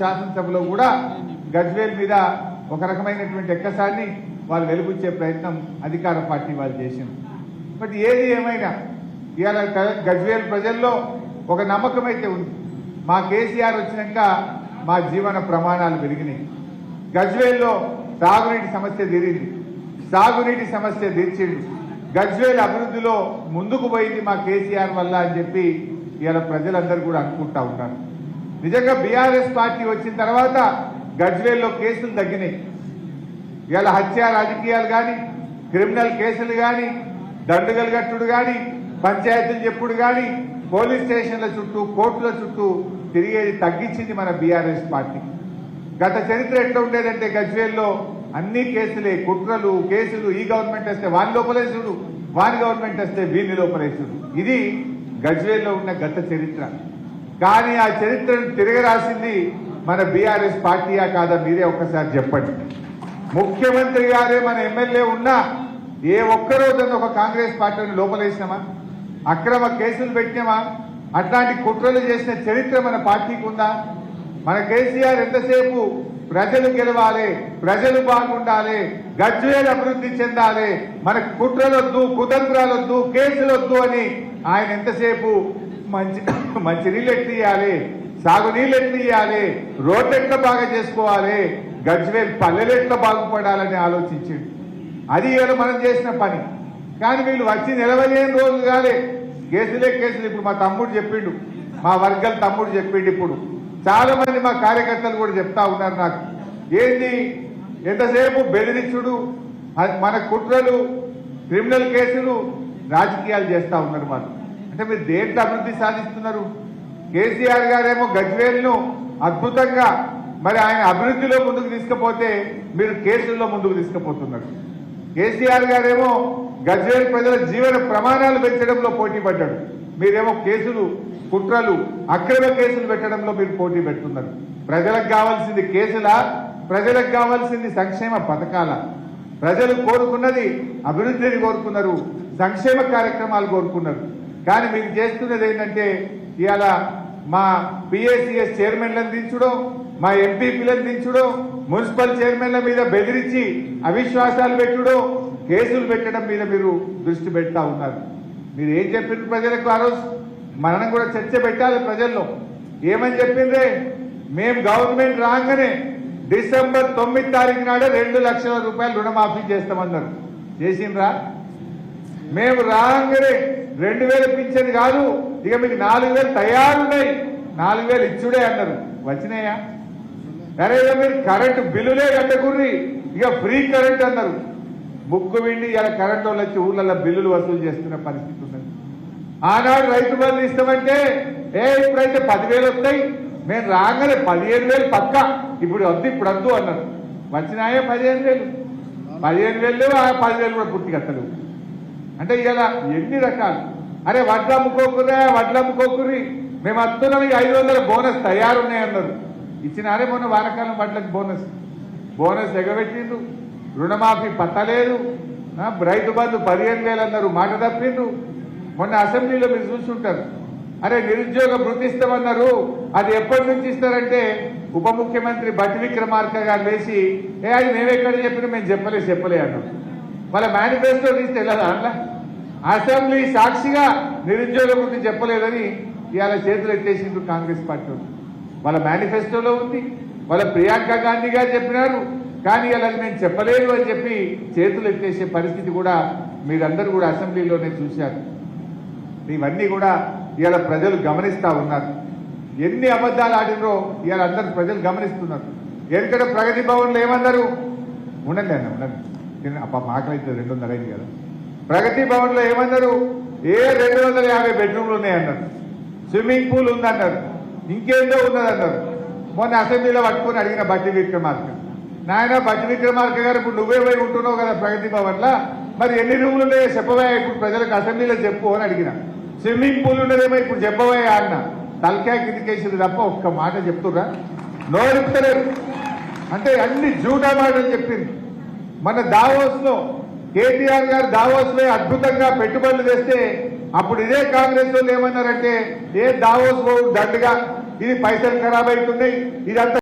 శాసనసభలో కూడా గజ్వేల్ మీద ఒక రకమైనటువంటి ఎక్కసాన్ని వాళ్ళు వెలుగుచ్చే ప్రయత్నం అధికార పార్టీ వాళ్ళు చేసింది. బట్ ఏది ఏమైనా ఇవాళ గజ్వేల్ ప్రజల్లో ఒక నమ్మకం అయితే ఉంది. మా కేసీఆర్ వచ్చినాక మా జీవన ప్రమాణాలు పెరిగినాయి. గజ్వేల్లో సాగునీటి సమస్య తీరింది. సాగునీటి సమస్య తీర్చింది గజ్వేల్ అభివృద్ధిలో ముందుకు పోయింది మా కేసీఆర్ వల్ల అని చెప్పి ఇవాళ ప్రజలందరూ కూడా అనుకుంటా ఉన్నారు. నిజంగా బీఆర్ఎస్ పార్టీ వచ్చిన తర్వాత గజ్వేల్లో కేసులు తగ్గినాయి. ఇవాళ హత్య రాజకీయాలు కానీ క్రిమినల్ కేసులు కానీ దండుగలు కట్టుడు కానీ పంచాయతీలు చెప్పుడు కానీ పోలీస్ స్టేషన్ల చుట్టూ కోర్టుల చుట్టూ తిరిగేది తగ్గించింది మన బీఆర్ఎస్ పార్టీ. గత చరిత్ర ఎట్లా ఉండేదంటే గజ్వేల్లో అన్ని కేసులే కుట్రలు కేసులు ఈ గవర్నమెంట్ వస్తే వాని లోపలేసుడు వాని గవర్నమెంట్ వస్తే వీని లోపలేసుడు ఇది గజ్వేల్లో ఉన్న గత చరిత్ర. కానీ ఆ చరిత్రను తిరగరాసింది మన బీఆర్ఎస్ పార్టీయా కాదా మీరే ఒక్కసారి చెప్పండి. ముఖ్యమంత్రి గారే మన ఎమ్మెల్యే ఉన్నా ఏ ఒక్కరోజు ఒక కాంగ్రెస్ పార్టీని లోపలేసినామా? అక్రమ కేసులు పెట్టినామా? అట్లాంటి కుట్రలు చేసిన చరిత్ర మన పార్టీకి ఉందా? మన కేసీఆర్ ఎంతసేపు ప్రజలు గెలవాలి ప్రజలు బాగుండాలి గజ్వేల్ అభివృద్ధి చెందాలి మన కుట్రలొద్దు కుతంత్రాలొద్దు కేసులొద్దు అని ఆయన ఎంతసేపు మంచి మంచి నీళ్ళు ఇవ్వాలి సాగునీళ్ళు ఎట్టియాలి రోడ్లు ఎట్లా బాగా చేసుకోవాలి? గజ్వేల్ పల్లెలు ఎట్లా బాగుపడాలని ఆలోచించిండు. అది ఇవాళ మనం చేసిన పని. కానీ వీళ్ళు వచ్చి నిలవలేని రోజులు కాలే. కేసులే కేసులు. ఇప్పుడు మా తమ్ముడు చెప్పిండు. మా వర్గాల తమ్ముడు చెప్పిండు ఇప్పుడు. చాలా మంది మా కార్యకర్తలు కూడా చెప్తా ఉన్నారు నాకు. ఏంది? ఎంతసేపు బెదిరించుడు? అది మన కుట్రలు క్రిమినల్ కేసులు రాజకీయాలు చేస్తా ఉన్నారు వాళ్ళు అంటే మీరు దేంట్లో అభివృద్ధి సాధిస్తున్నారు? కేసీఆర్ గారేమో గజ్వేల్ను అద్భుతంగా మరి ఆయన అభివృద్ధిలో ముందుకు తీసుకుపోతే మీరు కేసుల్లో ముందుకు తీసుకుపోతున్నారు. కేసీఆర్ గారేమో గజ్వేల్ ప్రజల జీవన ప్రమాణాలు పెంచడంలో పోటీ పడ్డాడు. మీరేమో కేసులు కుట్రలు అక్రమ కేసులు పెట్టడంలో మీరు పోటీ పెడుతున్నారు. ప్రజలకు కావాల్సింది కేసులా? ప్రజలకు కావాల్సింది సంక్షేమ పథకాల? ప్రజలు కోరుకున్నది అభివృద్ధిని కోరుకున్నారు సంక్షేమ కార్యక్రమాలు కోరుకున్నారు. కానీ మీరు చేస్తున్నది ఏంటంటే ఇవాళ మా పిఏసిఎస్ చైర్మన్లను దించడం మా ఎంపీపీలను దించడం మున్సిపల్ చైర్మన్ల మీద బెదిరించి అవిశ్వాసాలు పెట్టడం కేసులు పెట్టడం మీద మీరు దృష్టి పెడతా ఉన్నారు. మీరు ఏం చెప్పిన ప్రజలకు ఆ రోజు? మనం కూడా చర్చ పెట్టాలి ప్రజల్లో. ఏమని చెప్పిండ్రే? మేము గవర్నమెంట్ రాగానే డిసెంబర్ తొమ్మిది తారీఖు నాడు రెండు లక్షల రూపాయలు రుణమాఫీ చేస్తామన్నారు. చేసిండ్రా? మేము రాగానే రెండు వేలు పింఛన్ కాదు. ఇక మీకు నాలుగు వేలు తయారున్నాయి. నాలుగు వేలు ఇచ్చుడే అన్నారు. వచ్చినాయా? అరే ఇక మీరు కరెంటు బిల్లులే కట్టకుర్రి. ఇక ఫ్రీ కరెంట్ అన్నారు. ముగ్గు విండి ఇలా కరెంట్ వాళ్ళు వచ్చి ఊర్లలో బిల్లులు వసూలు చేస్తున్న పరిస్థితి ఉన్నది. ఆనాడు రైతు బంధు ఇస్తామంటే ఏ ఇప్పుడైతే పదివేలు వస్తాయి. మేము రాగానే పదిహేను వేలు పక్క. ఇప్పుడు వద్దు ఇప్పుడు వద్దు అన్నారు. వచ్చినాయే పదిహేను వేలు? పదిహేను వేలు ఆ పదివేలు కూడా పూర్తిగా వస్తలేవు అంటే ఇలా ఎన్ని రకాలు? అరే వడ్లు అమ్ముకోకురే వడ్లు అమ్ముకోకురి మేము వస్తున్నాం ఈ ఐదు వందల బోనస్ తయారున్నాయన్నారు. ఇచ్చినారే మొన్న వానకాలం వడ్లకు బోనస్. బోనస్ ఎగబెట్టిండు రుణమాఫీ పత్తలేదు రైతు బంధు పదిహేను వేలు అన్నారు మాట తప్పిండు మొన్న అసెంబ్లీలో మీరు చూసుంటారు అరే నిరుద్యోగ భృతి అది ఎప్పటి నుంచి ఇస్తారంటే ఉప ముఖ్యమంత్రి బట్టి విక్రమార్క గారు లేచి ఏ అది మేమెక్కడ చెప్పినా మేము చెప్పలేదు చెప్పలే అన్నాం వాళ్ళ మేనిఫెస్టో తీస్తే ఎలా దాంట్లో? అసెంబ్లీ సాక్షిగా నిరుద్యోగ వృద్ధి చెప్పలేదని ఇవాళ చేతులు ఎత్తేసిండ్రు కాంగ్రెస్ పార్టీ వాళ్ళ. మేనిఫెస్టోలో ఉంది. వాళ్ళ ప్రియాంక గాంధీ గారు చెప్పినారు. కానీ ఇలా మేము చెప్పలేదు అని చెప్పి చేతులు ఎత్తేసే పరిస్థితి కూడా మీరందరూ కూడా అసెంబ్లీలోనే చూశారు. ఇవన్నీ కూడా ఇవాళ ప్రజలు గమనిస్తా ఉన్నారు. ఎన్ని అబద్ధాలు ఆడినో ఇవాళ అందరు ప్రజలు గమనిస్తున్నారు. ఎందుకంటే ప్రగతి భవన్లో ఏమన్నారు? ఉండండి అన్న ఉండండి. అప్ప మాకలైతే రెండు అయింది కదా. ప్రగతి భవన్లో ఏమన్నారు? ఏ రెండు వందల యాభై బెడ్రూమ్లు ఉన్నాయన్నారు. స్విమ్మింగ్ పూల్ ఉందన్నారు. ఇంకేందో ఉన్నదన్నారు. మొన్న అసెంబ్లీలో పట్టుకొని అడిగిన బట్టి విక్రమార్క. నాయన బట్టి విక్రమార్క గారు ఇప్పుడు నువ్వే పోయి ఉంటున్నావు కదా ప్రగతి భవన్లో. మరి ఎన్ని రూములు ఉన్నాయో చెప్పవా ఇప్పుడు ప్రజలకు అసెంబ్లీలో చెప్పు అని అడిగిన. స్విమ్మింగ్ పూల్ ఉన్నదేమో ఇప్పుడు చెప్పవయ్యా అన్న. తలకాయ కిందికేసింది తప్ప ఒక్క మాట చెప్తురా నోరుపుతలేరు అంటే అన్ని జూటా మాటలు చెప్పింది. మన దావోస్లో కేటీఆర్ గారు దావోస్లో అద్భుతంగా పెట్టుబడులు తెస్తే అప్పుడు ఇదే కాంగ్రెస్ వాళ్ళు ఏమన్నారంటే ఏ దావోస్ పోవు దండగా ఇది పైసలు ఖరాబ్ అవుతున్నాయి ఇదంతా